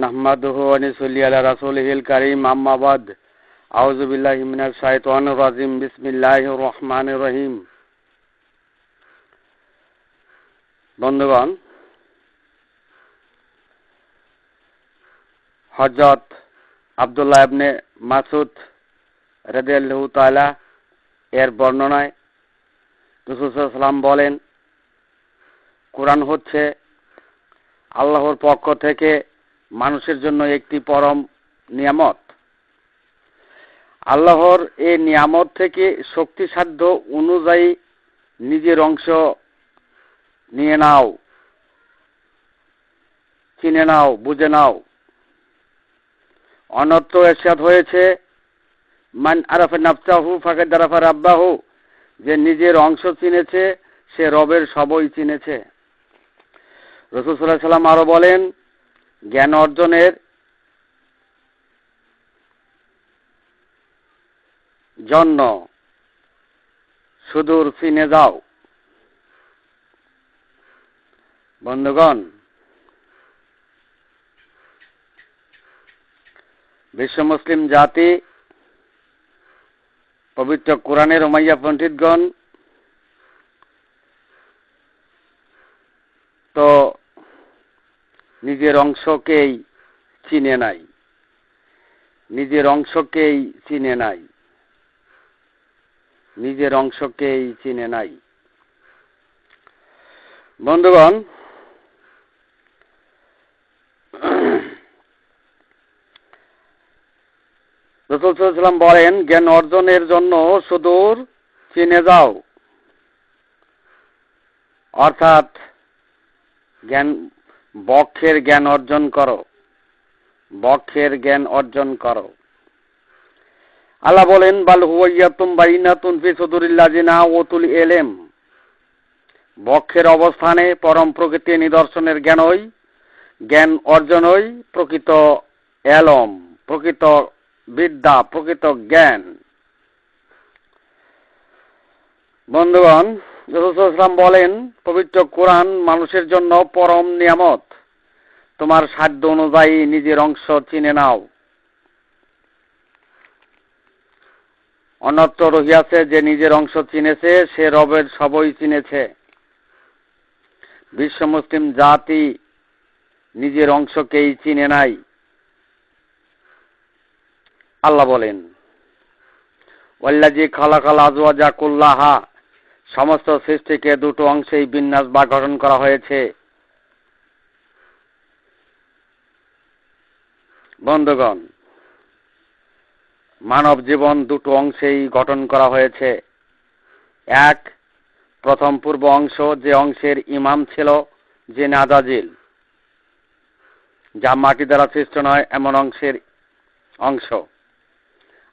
নাহমাদুহু ওয়া নুসাল্লি আলা রাসূলিহিল কারীম আম্মা বাদ আউযু বিল্লাহি মিনাশ শাইতানির রাজিম বিসমিল্লাহির রহমানির রহিম বন্ধুগণ হজরত আবদুল্লাহ ইবনে মাসুদ রাদিয়াল্লাহু তাআলা এর বর্ণনায় রসুল বলেন, কোরআন হচ্ছে আল্লাহর পক্ষ থেকে মানুষের জন্য একটি পরম নিয়ামত। আল্লাহর এই নিয়ামত থেকে শক্তিসাধ্য অনুযায়ী নিজের অংশ নিয়ে নাও, চিনে নাও, বুঝে নাও। অনর্থ এরশাদ হয়েছে, মান আরাফে নাফসাহু ফাঁকে দারাফা রাব্বাহু যে নিজের অংশ চিনেছে, সে রবের সবই চিনেছে। রসুল সাল্লাহ সাল্লাম আরও বলেন জ্ঞান অর্জনের জন্য সুদূর চিনে যাও। বন্ধুগণ, বিশ্ব মুসলিম জাতি, পবিত্র কোরআনের ওমাইয়া পণ্ডিতগণ, তো নিজের অংশকেই চিনে নাই। নিজের অংশকেই চিনে নাই। নিজের অংশকেই চিনে নাই। বন্ধুগণ রসুলাম বলেন, জ্ঞান অর্জনের জন্য সুদূর চিনে যাও। অর্থাৎ জ্ঞান বক্ষের জ্ঞান অর্জন করো। বক্ষের জ্ঞান অর্জন করো। আল্লাহ বলেন, বাল হুয়াইয়াতুম বাইনাতুন ফি সুদুরিল্লাজিনা ওতুল এলেম বক্ষের অবস্থানে পরম প্রকৃতি নিদর্শনের জ্ঞানই জ্ঞান অর্জনই প্রকৃত এলম, প্রকৃত বিদ্যা, প্রকৃত জ্ঞান। বন্ধুগণ রসুলাম বলেন, পবিত্র কোরআন মানুষের জন্য পরম নিয়ামত। তোমার সাধ্য অনুযায়ী নিজের অংশ চিনে নাও। অনত্র রহিয়াছে যে নিজের অংশ চিনেছে, সে রবের সবই চিনেছে। বিশ্ব মুসলিম জাতি নিজের অংশকেই চিনে নাই। আল্লাহ বলেন ওয়াল্লাজি খালাকাল আজওয়াজা কুল্লাহা। সমস্ত সৃষ্টিকে দুটো অংশেই বিন্যাস বা গঠন করা হয়েছে। বন্ধুগণ, মানব জীবন দুটো অংশেই গঠন করা হয়েছে। এক, প্রথম পূর্ব অংশ যে অংশের ইমাম ছিল, যে নাজাজিল, যা মাটি দ্বারা সৃষ্ট নয়, এমন অংশের অংশ।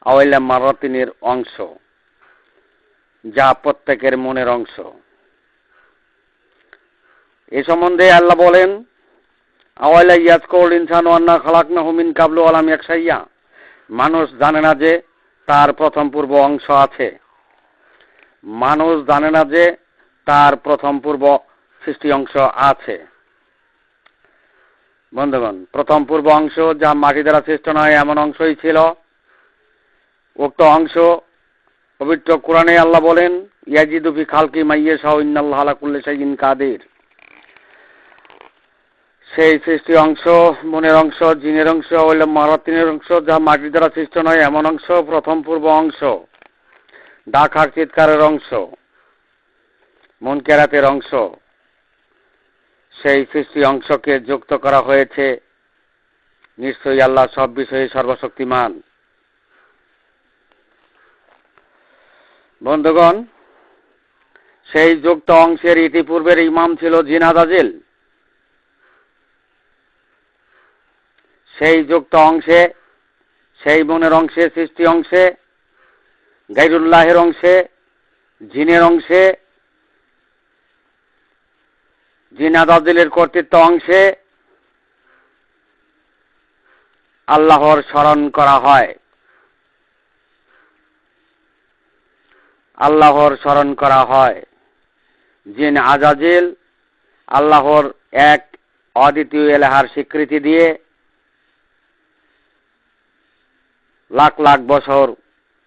আওয়াইলা মারাতিনের অংশ। যা প্রত্যেকের মনের অংশ। এ সম্বন্ধে আল্লাহ বলেন, আওয়াইলা ইয়াজকৌল ইনসান আন্না খালাকনা হুমিন কাবলু আলাম একসাইয়া মানুষ জানে না যে তার প্রথম পূর্ব অংশ আছে। মানুষ জানে না যে তার প্রথম পূর্ব সৃষ্টি অংশ আছে। বন্ধুগণ, প্রথম পূর্ব অংশ যা মাটি দ্বারা সৃষ্ট নয়, এমন অংশই ছিল। উক্ত অংশ পবিত্র কোরআনে আল্লাহ বলেন ইয়াজিদুফি খালকি মাইয়ে শাহ ইন্নাল্লাহ আলাকুল্লে শাহিন কাদের। সেই সৃষ্টি অংশ মনের অংশ, জিনের অংশ হইলে মারাতিনের অংশ, যা মাটির দ্বারা সৃষ্ট নয়, এমন অংশ, প্রথম পূর্ব অংশ। ডাক হাক চিৎকারের অংশ, মন কেরাতের অংশ। সেই সৃষ্টি অংশকে যুক্ত করা হয়েছে। নিশ্চয়ই আল্লাহ সব বিষয়ে সর্বশক্তিমান। বন্ধুগণ, সেই যুক্ত অংশের ইতিপূর্বের ইমাম ছিল জিনাদাজিল সেই যুক্ত অংশে, সেই মনের অংশে, সৃষ্টি অংশে, গাইরুল্লাহের অংশে, জিনের অংশে জিনাদাজিলের কর্তৃত্ব অংশে আল্লাহর স্মরণ করা হয়। আল্লাহর স্মরণ করা হয়। জিন আজাজিল আল্লাহর এক অদ্বিতীয় এলাহার স্বীকৃতি দিয়ে লাখ লাখ বছর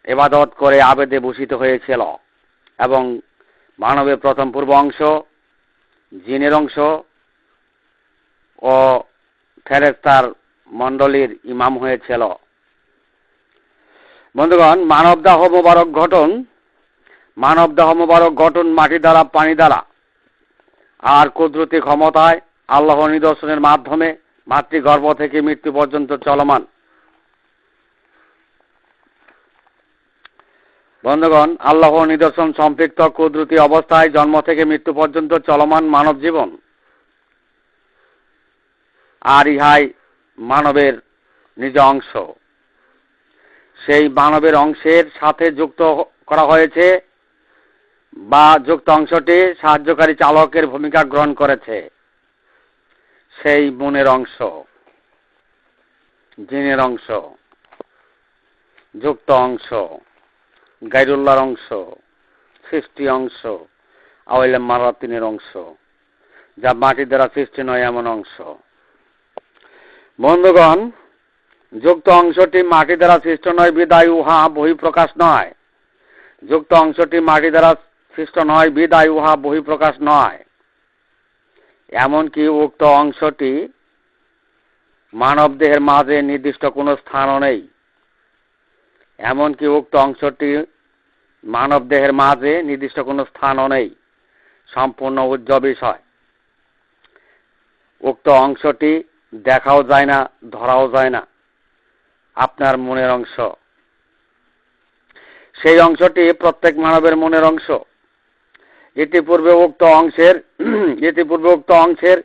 এবাদত করে আবেদে ভূষিত হয়েছিল এবং মানবের প্রথম পূর্ব অংশ, জিনের অংশ ও ফেরেস্তার মণ্ডলীর ইমাম হয়েছিল। বন্ধুগণ মানব দাহ মোবারক ঘটন মানব দাহ মোবারক গঠন মাটি দ্বারা, পানি দ্বারা। আর কুদরতি ক্ষমতায় আল্লাহ নিদর্শনের মাধ্যমে মাতৃগর্ভ থেকে মৃত্যু পর্যন্ত চলমান। বন্ধুগণ, আল্লাহ নিদর্শন সম্পৃক্ত কুদরতি অবস্থায় জন্ম থেকে মৃত্যু পর্যন্ত চলমান মানব জীবন। আর ইহাই মানবের নিজ অংশ। সেই মানবের অংশের সাথে যুক্ত করা হয়েছে বা যুক্ত অংশটি সাহায্যকারী চালকের ভূমিকা গ্রহণ করেছে। সেই মনের অংশ, জিনের অংশ, যুক্ত অংশ, গাইরুল্লাহর অংশ, সৃষ্টি অংশ, আওয়াইলে মারাতিনের অংশ, যা মাটি দ্বারা সৃষ্টি নয় এমন অংশ। বন্ধুগণ, যুক্ত অংশটি মাটি দ্বারা সৃষ্ট নয়, বিদায়, উহা বহিঃপ্রকাশ নয়। যুক্ত অংশটি মাটি দ্বারা সৃষ্ট নয়, বিদায় উহা বহিঃপ্রকাশ নয়। এমনকি উক্ত অংশটি মানব দেহের মাঝে নির্দিষ্ট কোনো স্থানও নেই। এমনকি উক্ত অংশটি মানব দেহের মাঝে নির্দিষ্ট কোনো স্থানও নেই। সম্পূর্ণ উজ্জ্বল বিষয়। উক্ত অংশটি দেখাও যায় না, ধরাও যায় না। আপনার মনের অংশ। সেই অংশটি প্রত্যেক মানবের মনের অংশ। ইতিপূর্বে উক্ত অংশের, ইতিপূর্বে উক্ত অংশের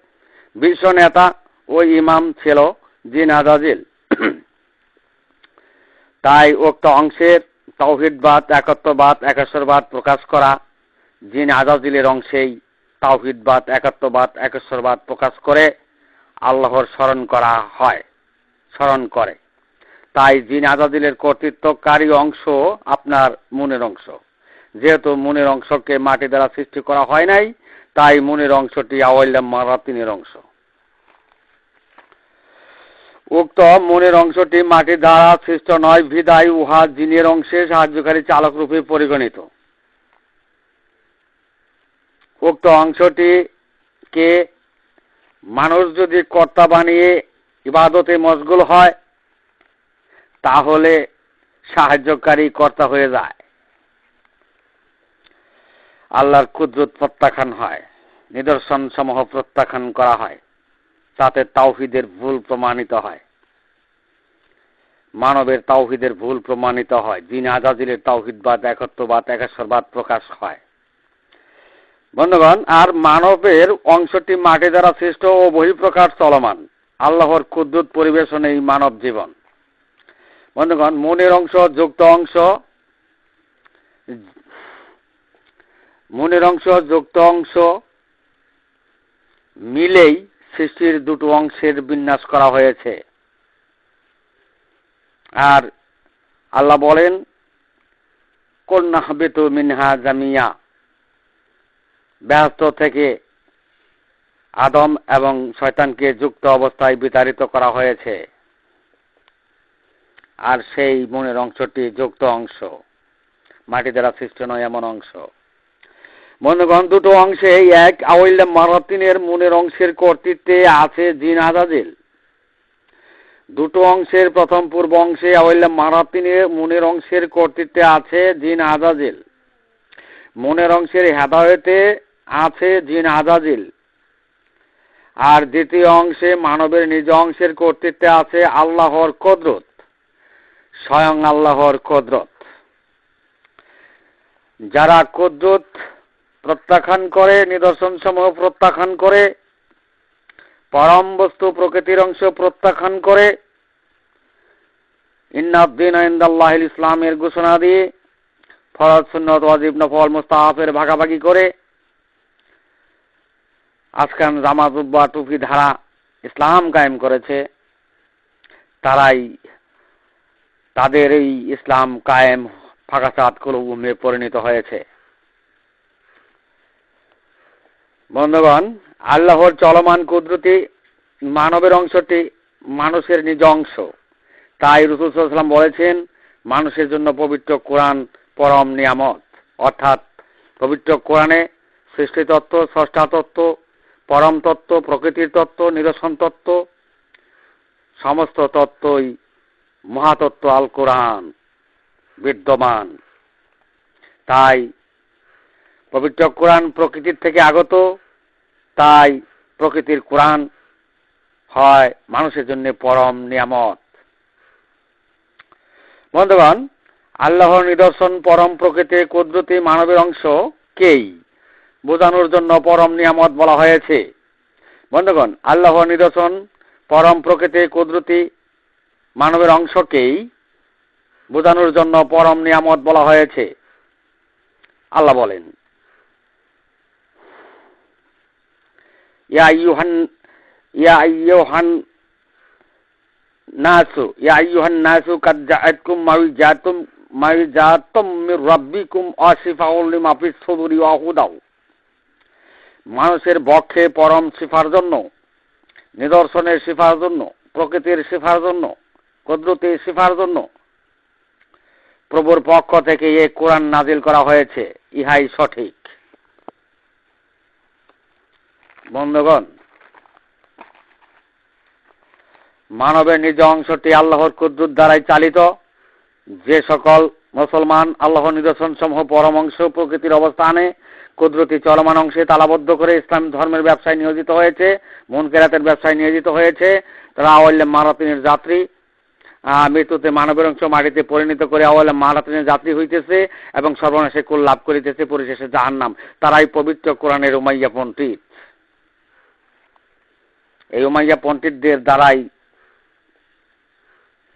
বিশ্ব নেতা ও ইমাম ছিল জিন আজাজিল তাই উক্ত অংশের তাওহিদবাদ, একত্ববাদ, একেশ্বরবাদ প্রকাশ করা জিন আজাজিলের অংশেই তাওহিদবাদ, একত্ববাদ, একেশ্বরবাদ প্রকাশ করে আল্লাহর স্মরণ করা হয়, স্মরণ করে। তাই জিন আজাদিলের কর্তৃত্বকারী অংশ আপনার মনের অংশ। যেহেতু মনের অংশকে মাটি দ্বারা সৃষ্টি করা হয় নাই, তাই মনের অংশটি আওয়াল্লাম মারাতিনের অংশ। উক্ত মনের অংশটি মাটি দ্বারা সৃষ্ট নয় ভিদায় উহা জিনের অংশে সাহায্যকারী চালক রূপে পরিগণিত। উক্ত অংশটিকে মানুষ যদি কর্তা বানিয়ে ইবাদতে মশগুল হয়, তাহলে সাহায্যকারী কর্তা হয়ে যায়। আল্লাহর কুদরত প্রত্যাখ্যান হয় নিদর্শন সমূহ প্রত্যাখ্যান করা হয়, তাতে তাওহিদের ভুল প্রমাণিত হয়। মানবের তাওহিদের ভুল প্রমাণিত হয়, দিন আজাদিলের তাওহিদবাদ, একত্ববাদ, একেশ্বরবাদ প্রকাশ হয়। বন্ধুগণ, আর মানবের অংশটি মাটি দ্বারা সৃষ্ট ও বহিঃপ্রকাশ চলমান, আল্লাহর কুদ্দুত পরিবেশনে এই মানব জীবন। বন্ধুগণ, মনের অংশ, যুক্ত অংশ মনের অংশ, যুক্ত অংশ মিলেই সৃষ্টির দুটো অংশের বিন্যাস করা হয়েছে। আর আল্লাহ বলেন কন্যা বেতু মিনহা জামিয়া। ব্যস্ত থেকে আদম এবং শয়তানকে যুক্ত অবস্থায় বিতাড়িত করা হয়েছে। আর সেই মনের অংশটি যুক্ত অংশ। মাটি দ্বারা সৃষ্ট নয়, এমন অংশ। বন্ধুগণ দুটো অংশে এক আওয়াইল্লা মারাতিনের মনের অংশের কর্তৃত্বে আছে জিন আজাদিল দুটো অংশের প্রথম পূর্ব অংশে আওয়াইল্লা মারাতিনের মনের অংশের কর্তৃত্বে আছে জিন আজাজিল। মনের অংশের হেদায়তে আছে জিন আজাজিল। আর দ্বিতীয় অংশে মানবের নিজ অংশের কর্তৃত্বে আছে আল্লাহর কদরত। স্বয়ং আল্লাহর কদরত। যারা কদরত প্রত্যাখ্যান করে নিদর্শন সমূহ প্রত্যাখ্যান করে, পরম বস্তু প্রকৃতির অংশ প্রত্যাখ্যান করে ইন্নাদ্দিন ইন্দাল্লাহ ইসলামের ঘোষণা দিয়ে ফরজ, সুন্নত, ওয়াজিব, নফল মুস্তাহাফের ভাগাভাগি করে আজকান জামাজুব্বা টুপি, ধারা, ইসলাম কায়েম করেছে। তারাই তাদের এই ইসলাম কায়েম ফাঁকাচাঁদ কুলুমে পরিণত হয়েছে। বন্ধুগণ, আল্লাহর চলমান কুদরতি মানবের অংশটি মানুষের নিজ অংশ। তাই রসুলাম বলেছেন, মানুষের জন্য পবিত্র কোরআন পরম নিয়ামত। অর্থাৎ পবিত্র কোরআনে সৃষ্টি তত্ত্ব, স্রষ্টা তত্ত্ব, পরম তত্ত্ব, প্রকৃতির তত্ত্ব, নিদর্শন তত্ত্ব, সমস্ত তত্ত্বই মহাতত্ত্ব আল কোরআন বিদ্যমান। তাই পবিত্র কোরআন প্রকৃতির থেকে আগত তাই প্রকৃতির কোরআন হয় মানুষের জন্য পরম নিয়ামত। বন্ধুগণ, আল্লাহর নিদর্শন পরম প্রকৃতি কুদরতি মানবের অংশ কেই? বোঝানোর জন্য পরম নিয়ামত বলা হয়েছে। বন্ধুগণ, আল্লাহর নিদর্শন পরম প্রকৃতি কুদরতি মানবের অংশকেই বোঝানোর জন্য পরম নিয়ামত বলা হয়েছে। আল্লাহ বলেন ইয়া ইউহান ইয়া ইউহান নাসু ইয়া ইউহান নাসু কাদ জাআতকুম মাউজাতুম মাউজাতুম মির রাব্বিকুম আসিফাউল লিমা ফিস সুদুরি ওয়া মানুষের বক্ষে পরম শিফার জন্য, নিদর্শনের শিফার জন্য, প্রকৃতির শিফার জন্য, কুদরতের শিফার জন্য প্রভুর পক্ষ থেকে এ কোরআন নাজিল করা হয়েছে, ইহাই সঠিক। বন্ধুগণ, মানবের নিজ অংশটি আল্লাহর কুদ্রুত দ্বারাই চালিত। যে সকল মুসলমান আল্লাহ নিদর্শন সমূহ পরম অংশ প্রকৃতির অবস্থানে কুদরতি চলমান অংশে তালাবদ্ধ করে ইসলাম ধর্মের ব্যবসায় নিয়োজিত হয়েছে মন কেরাতের ব্যবসায় নিয়োজিত হয়েছে তারা আওয়াল্যে মারাতিনের যাত্রী মৃত্যুতে মানবের অংশ মাটিতে পরিণত করে আওয়াল্যে মারাতিনের যাত্রী হইতেছে এবং সর্বনাশে কুল লাভ করিতেছে পরিশেষে জাহান নাম তারাই পবিত্র কোরআনের উমাইয়া পণ্ডিত এই উমাইয়া পণ্ডিতদের দ্বারাই,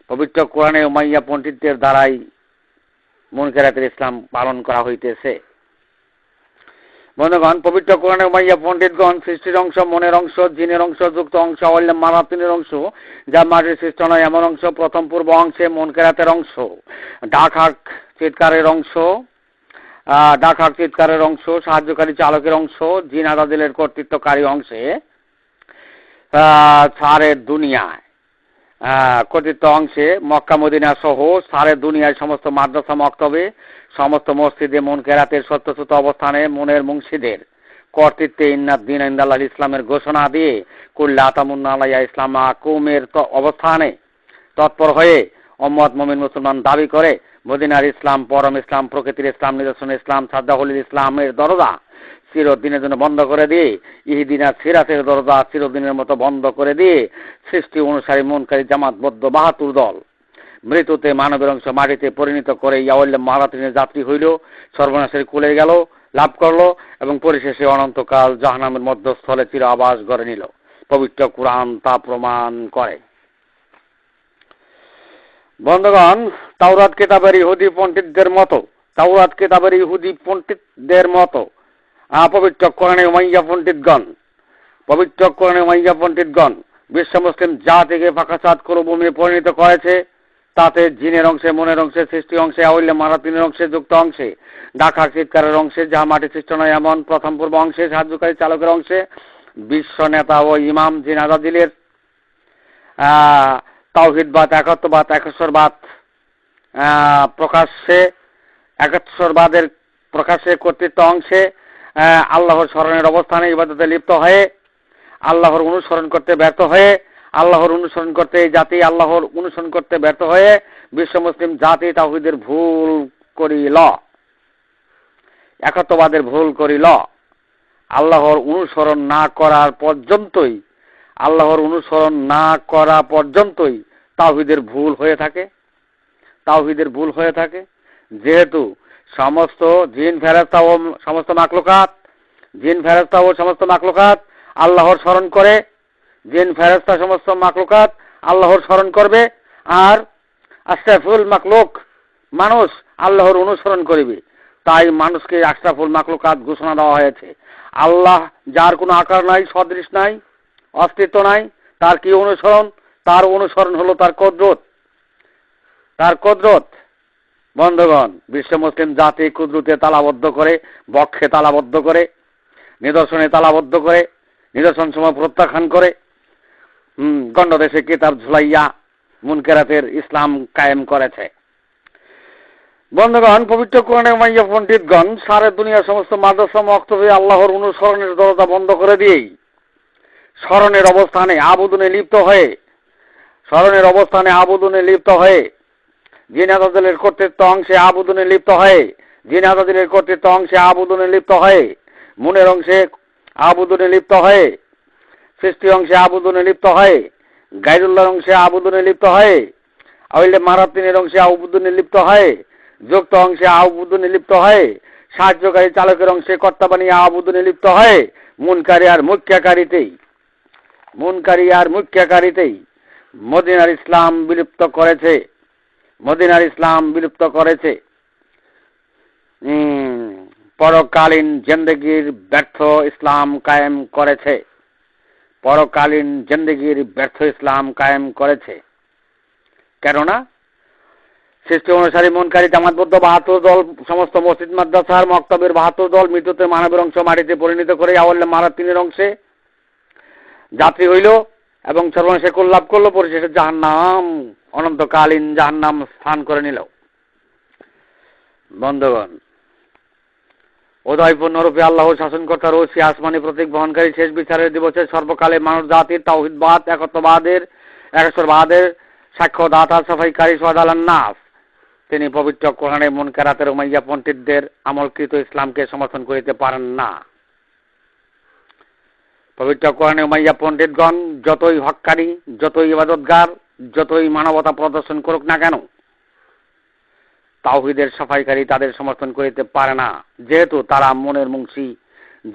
পবিত্র কোরআনে উমাইয়া পণ্ডিতদের দ্বারাই মন কেরাতের ইসলাম পালন করা হইতেছে। বন্ধুগণ, পবিত্র কোরআনে উমাইয়া পণ্ডিতগণ সৃষ্টির অংশ, মনের অংশ, জিনের অংশ, যুক্ত অংশ অল্য মারাতিনের অংশ, যা মাটির সৃষ্ট নয়, এমন অংশ, প্রথম পূর্ব অংশে মন কেরাতের অংশ, ডাক হাক চিৎকারের অংশ ডাক হাক চিৎকারের অংশ, সাহায্যকারী চালকের অংশ, জিন আদাদিলের কর্তৃত্বকারী অংশে সারের দুনিয়ায়। কর্তৃত্ব অংশে মক্কা, মদিনা সহ সারের দুনিয়ায় সমস্ত মাদ্রাসা, মক্তবে, সমস্ত মসজিদে মন কেরাতের সত্যসূত অবস্থানে মনের মুংশিদের কর্তৃত্বে ইন্নাদ দিন ইন্দাল্লাহ ইসলামের ঘোষণা দিয়ে কুল্লা আতামুন্না আলাইয়া ইসলাম আকুমের অবস্থানে তৎপর হয়ে অম্মদ মমিন মুসলমান দাবি করে, মদিনার ইসলাম, পরম ইসলাম, প্রকৃতির ইসলাম, নিদর্শন ইসলাম সাদ্দাহুল ইসলামের দরজা চিরদিনের জন্য বন্ধ করে দিয়ে ইহিদিনা সিরাতের দরজা চিরদিনের মতো বন্ধ করে দিয়ে সৃষ্টি অনুসারী মনকারী জামাতবদ্ধ বাহাতুর দল। মৃত্যুতে মানবের অংশ মাটিতে পরিণত করে ইয়াওয়াল্লে মারাতিনের যাত্রী হইল। সর্বনাশের কুলে গেল, লাভ করল এবং পরিশেষে অনন্তকাল জাহানামের মধ্যস্থলে চির আবাস গড়ে নিল। পবিত্র কোরআন তা প্রমাণ করে। বন্ধুগণ, তাওরাত কেতাবের ইহুদি পণ্ডিতদের মতো, তাওরাত কেতাবের ইহুদি পণ্ডিতদের মতো পবিত্র কোরআনে উমাইয়া পণ্ডিতগণ পবিত্র কোরআনে উমাইয়া পণ্ডিতগণ বিশ্ব মুসলিম জাতিকে ফাঁকাচাঁদ করুভূমি পরিণত করেছে। তাতে জিনের অংশে, মনের অংশে সৃষ্টি অংশে, আউল্যে মারাতিনের অংশে, যুক্ত অংশে ডাকা চিৎকারের অংশে যা মাটি সৃষ্ট নয় এমন প্রথম পূর্ব অংশে, সাহায্যকারী চালকের অংশে, বিশ্ব নেতা ও ইমাম জিন আজাদিলের তাওহিদবাদ, একত্ববাদ একেশ্বরবাদ প্রকাশ্যে একেশ্বরবাদের প্রকাশ্যে কর্তৃত্ব অংশে আল্লাহর স্মরণের অবস্থানে ইবাদতে লিপ্ত হয়ে আল্লাহর অনুসরণ করতে ব্যর্থ হয়ে আল্লাহর অনুসরণ করতে জাতি আল্লাহর অনুসরণ করতে ব্যর্থ হয়ে বিশ্ব মুসলিম জাতি তাহিদের ভুল করিল। একত্ববাদের ভুল করিল। আল্লাহর অনুসরণ না করার পর্যন্তই, আল্লাহর অনুসরণ না করা পর্যন্তই তাহিদের ভুল হয়ে থাকে। তাহিদের ভুল হয়ে থাকে। যেহেতু সমস্ত জিন ফেরস্তা ও সমস্ত মাকলুকাত জিন ফেরস্তা ও সমস্ত মাকলুকাত আল্লাহর স্মরণ করে। জিন ফেরস্তা সমস্ত মাকলুকাত আল্লাহর স্মরণ করবে। আর আশরাফুল মাকলুক মানুষ আল্লাহর অনুসরণ করিবে। তাই মানুষকে আশরাফুল মাকলুকাত ঘোষণা দেওয়া হয়েছে। আল্লাহ যার কোনো আকার নাই, সদৃশ নাই, অস্তিত্ব নাই, তার কি অনুসরণ? তার অনুসরণ হলো তার কদরত। তার কদরত। বন্ধগণ বিশ্ব মুসলিম জাতি কুদরতে তালাবদ্ধ করে, বক্ষে তালাবদ্ধ করে, নিদর্শনে তালাবদ্ধ করে নিদর্শন সময় প্রত্যাখ্যান করে গণ্ডদেশে কেতাব ঝুলাইয়া মুনকেরাতের ইসলাম কায়েম করেছে। বন্ধুগণ, পবিত্র কোরআনে মাইয়া পণ্ডিতগণ, সারে দুনিয়ার সমস্ত মাদ্রাসা মক্তবে আল্লাহর অনুসরণের দরজা বন্ধ করে দিয়েই স্মরণের অবস্থানে আবুদনে লিপ্ত হয়ে, স্মরণের অবস্থানে আবুদনে লিপ্ত হয়ে জিনাদাদের কর্তৃত্ব অংশে আবুদনে লিপ্ত হয়ে, জিনাদাদের কর্তৃত্ব অংশে আবুদনে লিপ্ত হয়ে, মুনের অংশে আবুদনে লিপ্ত হয়ে, সৃষ্টি অংশে আবুদনে লিপ্ত হয়ে, গাইরুল্লাহর অংশে আবুদনে লিপ্ত হয়ে আইলে মারাতিনের অংশে আবুদনে লিপ্ত হয়, যুক্ত অংশে আবুদনে লিপ্ত হয়, সাহায্যকারী চালকের অংশে কর্তা বানিয়ে আবুদনে লিপ্ত হয়, মুনকারী আর মুখ্যাকারীতেই, মুনকারী আর মুখ্যাকারীতেই মদিনার ইসলাম বিলুপ্ত করেছে। মদিনার ইসলাম বিলুপ্ত করেছে। পরকালীন জিন্দগির ব্যর্থ ইসলাম কায়েম করেছে। পরকালীন জিন্দগির ব্যর্থ ইসলাম কায়েম করেছে। কেননা, সৃষ্টি অনুসারী মনকারী জামাতবদ্ধ বাহাত্তর দল, সমস্ত মসজিদ, মাদ্রাসার মক্তবের বাহাত্তর দল মৃত্যুতে মানবের অংশ মাটিতে পরিণত করে আওয়াল্লে মারাতিনের অংশে যাত্রী হইল এবং সর্বনাশে লাভ করল, পরিশেষে জাহান্নাম অনন্তকালীন জাহান্নাম স্থান করে নিল। বন্ধগণ উদয়পূর্ণরূপে আল্লাহ শাসনকর্তা রয়েছে, আসমানি প্রতীক বহনকারী শেষ বিচারের দিবসে সর্বকালে মানুষ জাতির তাওহিদবাদ একত্ববাদের একেশ্বরবাদের সাক্ষ্য দাতা সাফাইকারী সোহাদালান নাস তিনি পবিত্র কোরআনে মন কেরাতের উমাইয়া পণ্ডিতদের আমলকৃত ইসলামকে সমর্থন করিতে পারেন না। পবিত্র কোরআনে উমাইয়া পণ্ডিতগণ, যতই হকারী যতই ইবাদতগার যতই মানবতা প্রদর্শন করুক না কেন, তাওহিদের সাফাইকারী তাদের সমর্থন করিতে পারে না। যেহেতু তারা মনের মুংসী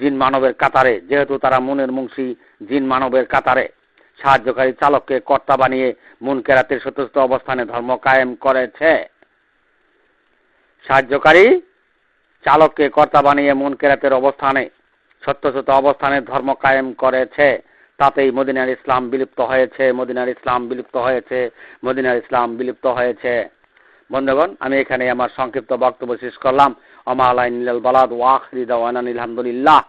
জিন মানবের কাতারে, যেহেতু তারা মনের মুংসী জিন মানবের কাতারে, সাহায্যকারী চালককে কর্তা বানিয়ে মুন কেরাতের সত্যস্থ অবস্থানে ধর্ম কায়েম করেছে। সাহায্যকারী চালককে কর্তা বানিয়ে মুন কেরাতের অবস্থানে সত্যসত অবস্থানে ধর্ম কায়েম করেছে। তাতেই মদিনার ইসলাম বিলুপ্ত হয়েছে, মদিনার ইসলাম বিলুপ্ত হয়েছে, মদিনার ইসলাম বিলুপ্ত হয়েছে। বন্ধুগণ, আমি এখানে আমার সংক্ষিপ্ত বক্তব্য শেষ করলাম। আমা আলাইন বালাদ ওয়াখরি ওয়ান আলহামদুলিল্লাহ।